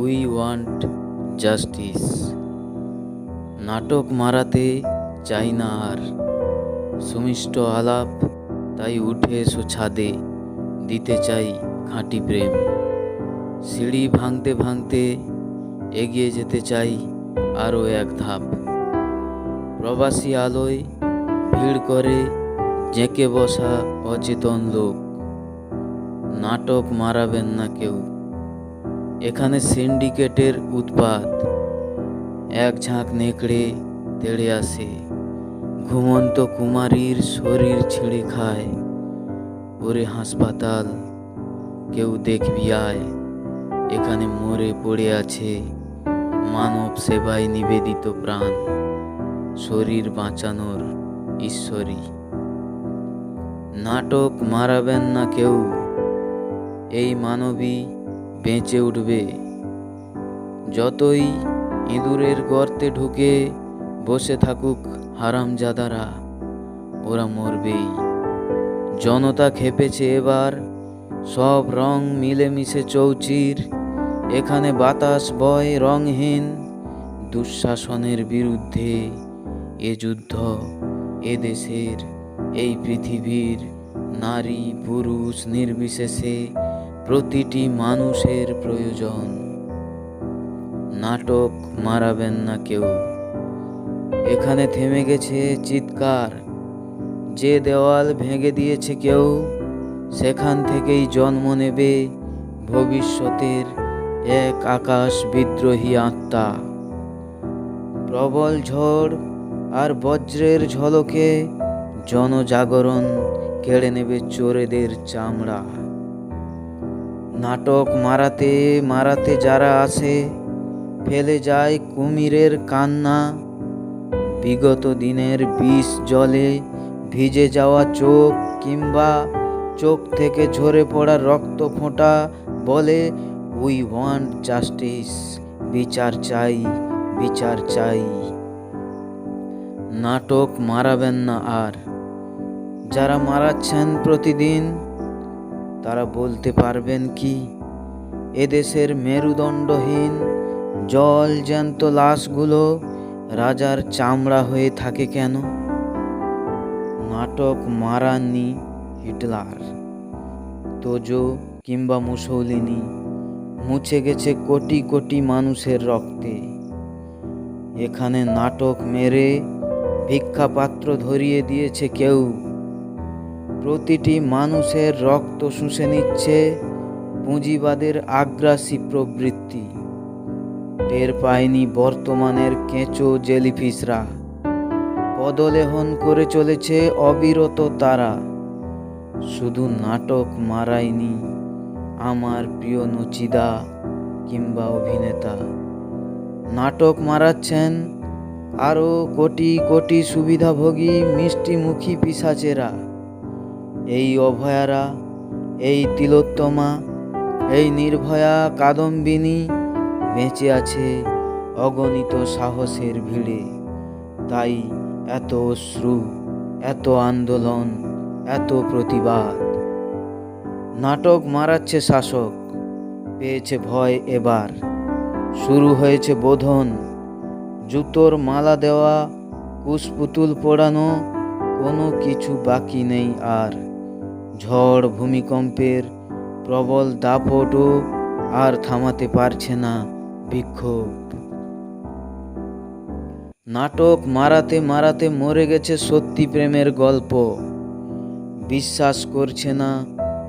We want justice. নাটক মারাতে চাই না আর। সুমিষ্ট আলাপ, তাই উঠে এসো ছাদে। দিতে চাই খাঁটি প্রেম। সিঁড়ি ভাঙতে ভাঙতে এগিয়ে যেতে চাই আরও এক ধাপ। প্রবাসী আলোয় ভিড় করে জেঁকে বসা অচেতন লোক। নাটক মারাবেন না কেউ। এখানে সিন্ডিকেটের উৎপাত। এক ঝাঁক নেকড়ে তেড়ে আসে। ঘুমন্ত কুমারীর শরীর ছিঁড়ে খায়। ওরে হাসপাতাল, কেউ দেখবি আয়। এখানে মরে পড়ে আছে মানব সেবায় নিবেদিত প্রাণ। শরীর বাঁচানোর ঈশ্বরী। নাটক মারাবেন না কেউ। এই মানবী বেঁচে উঠবে। যতই ইঁদুরের গর্তে ঢুকে বসে থাকুক হারামজাদারা, ওরা মরবেই। জনতা খেপেছে এবার, সব রং মিলেমিশে চৌচির। এখানে বাতাস বয় রংহীন, দুঃশাসনের বিরুদ্ধে এ যুদ্ধ এ দেশের, এই পৃথিবীর। নারী, পুরুষ, নির্বিশেষে প্রতিটি মানুষের প্রয়োজন। নাটক মারাবেন না কেউ। এখানে থেমে গেছে চিৎকার। যে দেওয়াল ভেঙে দিয়েছে কেউ, সেখান থেকেই জন্ম নেবে ভবিষ্যতের এক আকাশ বিদ্রোহী আত্মা। প্রবল ঝড় আর বজ্রের ঝলকে জনজাগরণ কেড়ে নেবে চোরেদের চামড়া। নাটক মারাতে মারাতে যারা আসে ফেলে যায় কুমিরের কান্না। বিগত দিনের বিষ জলে ভিজে যাওয়া চোখ কিংবা চোখ থেকে ঝরে পড়া রক্ত ফোঁটা বলে উই ওয়ান্ট জাস্টিস বিচার চাই বিচার চাই। নাটক মারাবেন না আর। যারা মারাচ্ছেন প্রতিদিন তারা বলতে পারবেন কি? এদেশের মেরুদণ্ডহীন জল জ্যান্ত লাশগুলো রাজার চামড়া হয়ে থাকে কেন? নাটক মারাননি হিটলার, তোজো কিংবা মুসৌলিনি, মুছে গেছে কোটি কোটি মানুষের রক্তে। এখানে নাটক মেরে ভিক্ষাপাত্র ধরিয়ে দিয়েছে কেউ। প্রতিটি মানুষের রক্ত শুষে নিচ্ছে পুঁজিবাদের আগ্রাসী প্রবৃত্তি। টের পায়নি বর্তমানের কেঁচো জেলিফিসরা পদলেহন করে চলেছে অবিরত তারা। শুধু নাটক মারায়নি আমার প্রিয় নচিদা কিংবা অভিনেতা। নাটক মারাচ্ছেন আরও কোটি কোটি সুবিধাভোগী মিষ্টিমুখী পিসাচেরা। এই অভয়ারা, এই তিলোত্তমা, এই নির্ভয়া কাদম্বিনী বেঁচে আছে অগণিত সাহসের ভিড়ে। তাই এত অশ্রু, এত আন্দোলন, এত প্রতিবাদ। নাটক মারাচ্ছে শাসক, পেয়েছে ভয় এবার। শুরু হয়েছে বোধন, জুতোর মালা দেওয়া কুশপুতুল পোড়ানো, কোনো কিছু বাকি নেই আর। ঝড় ভূমিকম্পের প্রবল দাপটও আর থামাতে পারছে না বিক্ষোভ। নাটক মারাতে মারাতে মরে গেছে সত্যি প্রেমের গল্প। বিশ্বাস করছে না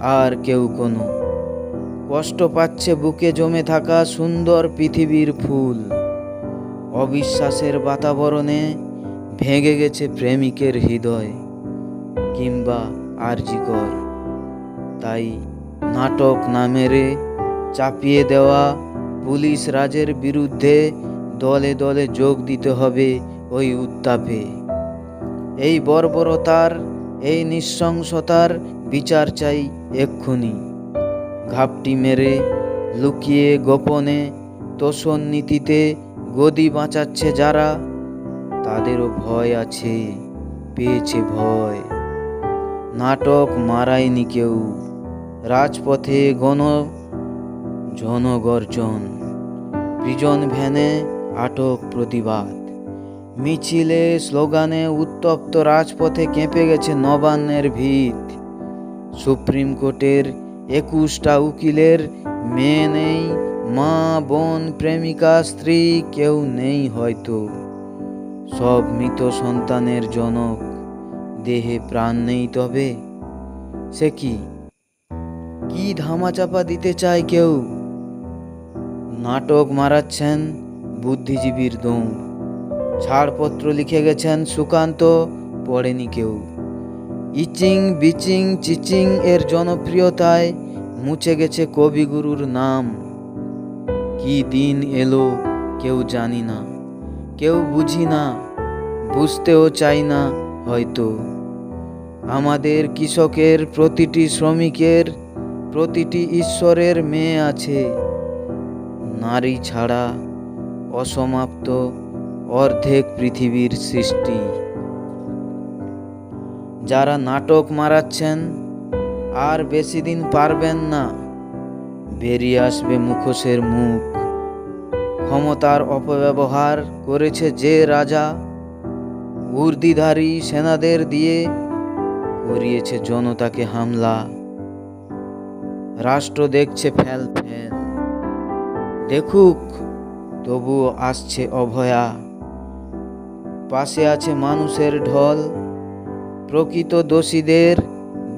আর কেউ কোনো। কষ্ট পাচ্ছে বুকে জমে থাকা সুন্দর পৃথিবীর ফুল। অবিশ্বাসের বাতাবরণে ভেঙে গেছে প্রেমিকের হৃদয়, কিংবা আরজিকর। তাই নাটক না মেরে চাপিয়ে দেওয়া পুলিশ রাজের বিরুদ্ধে দলে দলে যোগ দিতে হবে ওই উত্তাপে। এই বর্বরতার, এই নৃশংসতার বিচার চাই এক্ষুনি। ঘাপটি মেরে, লুকিয়ে গোপনে, তোষণ নীতিতে গদি বাঁচাচ্ছে যারা, তাদেরও ভয় আছে, পেয়েছে ভয়। নাটক মারায়নি কেউ। রাজপথে গণ জনগর্জন প্রিজন ভ্যানে আটক প্রতিবাদ। মিছিলে স্লোগানে উত্তপ্ত রাজপথে কেঁপে গেছে নবান্নের ভিত। সুপ্রিম কোর্টের একুশটা উকিলের মেয়ে নেই, মা, বোন, প্রেমিকা, স্ত্রী কেউ নেই হয়তো। সব মৃত সন্তানের জনক, দেহে প্রাণ নেই তবে। সে কি? কি ধামাচাপা দিতে চায় কেউ? নাটক মারাচ্ছেন বুদ্ধিজীবীর দৌড়। ছাড়পত্র লিখে গেছেন সুকান্ত, পড়েনি কেউ। ইচিং বিচিং চিচিং এর জনপ্রিয়তায় মুছে গেছে কবিগুরুর নাম। কি দিন এলো কেউ জানি না। কেউ বুঝি না, বুঝতেও চাই না হয়তো। আমাদের কৃষকের প্রতিটি শ্রমিকের প্রতিটি ঈশ্বরের মেয়ে আছে। নারী ছাড়া অসমাপ্ত অর্ধেক পৃথিবীর সৃষ্টি। যারা নাটক মারাচ্ছেন, আর বেশি দিন পারবেন না। বেরিয়ে আসবে মুখোশের মুখ। ক্ষমতার অপব্যবহার করেছে যে রাজা, উর্দিধারী সেনাদের দিয়ে, করিয়েছে জনতাকে হামলা। রাষ্ট্র দেখছে ফেল ফেল। দেখুক, তবুও আসছে অভয়া। পাশে আছে মানুষের ঢল। প্রকৃত দোষীদের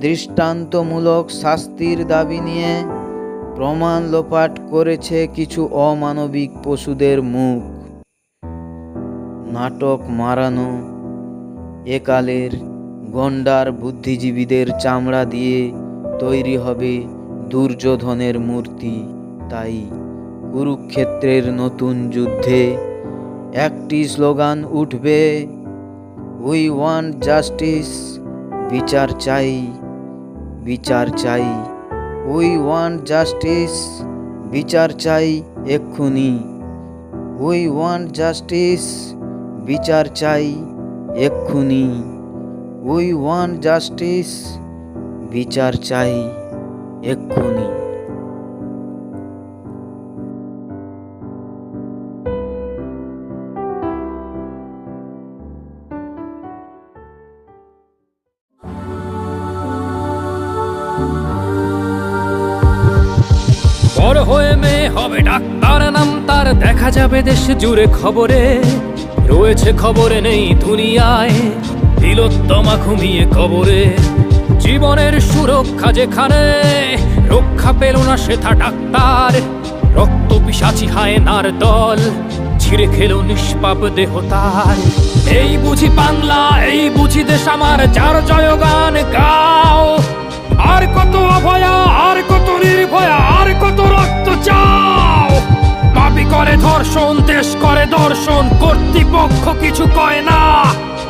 দৃষ্টান্তমূলক শাস্তির দাবি নিয়ে প্রমাণ লোপাট করেছে কিছু অমানবিক পশুদের মুখ। নাটক মারানো, একালের গন্ডার বুদ্ধিজীবীদের চামড়া দিয়ে তৈরি হবে দুর্যোধনের মূর্তি, তাই কুরুক্ষেত্রের নতুন যুদ্ধে একটি স্লোগান উঠবে উই ওয়ান্ট জাস্টিস বিচার চাই বিচার চাই উই ওয়ান্ট জাস্টিস বিচার চাই, এক্ষুনি উই ওয়ান্ট জাস্টিস বিচার চাই, এক্ষুনি উই ওয়ান্ট জাস্টিস বিচার চাই। এক্ষুনি। বড় হয়ে মেয়ে হবে ডাক্তার নাম, তার দেখা যাবে দেশ জুড়ে খবরে। রয়েছে খবরে নেই দুনিয়ায়, তিলোত্তমা ঘুমিয়ে কবরে। জীবনের সুরক্ষা যেখানে, রক্ষা পেল না সেথা ডাক্তার। রক্ত পিসাচি হায়নার দল, ছিঁড়ে খেল নিষ্পাপ দেহ তার এই বুঝি বাংলা, এই বুঝি দেশ আমার, যার জয়গান গাও। আর কত অভয়া, আর কত নির্ভয়া, আর কত রক্ত চাও। পাপি করে ধর্ষণ, দেশ করে দর্শন, কর্তৃপক্ষ কিছু কয় না।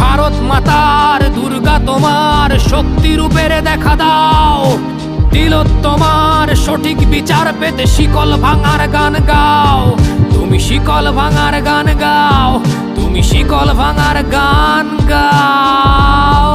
ভারত মাতার দুর্গা তোমার শক্তি রূপের দেখা দাও। তিলোত্তমার সঠিক বিচার পেতে শিকল ভাঙার গান গাও। তুমি শিকল ভাঙার গান গাও, তুমি শিকল ভাঙার গান গাও।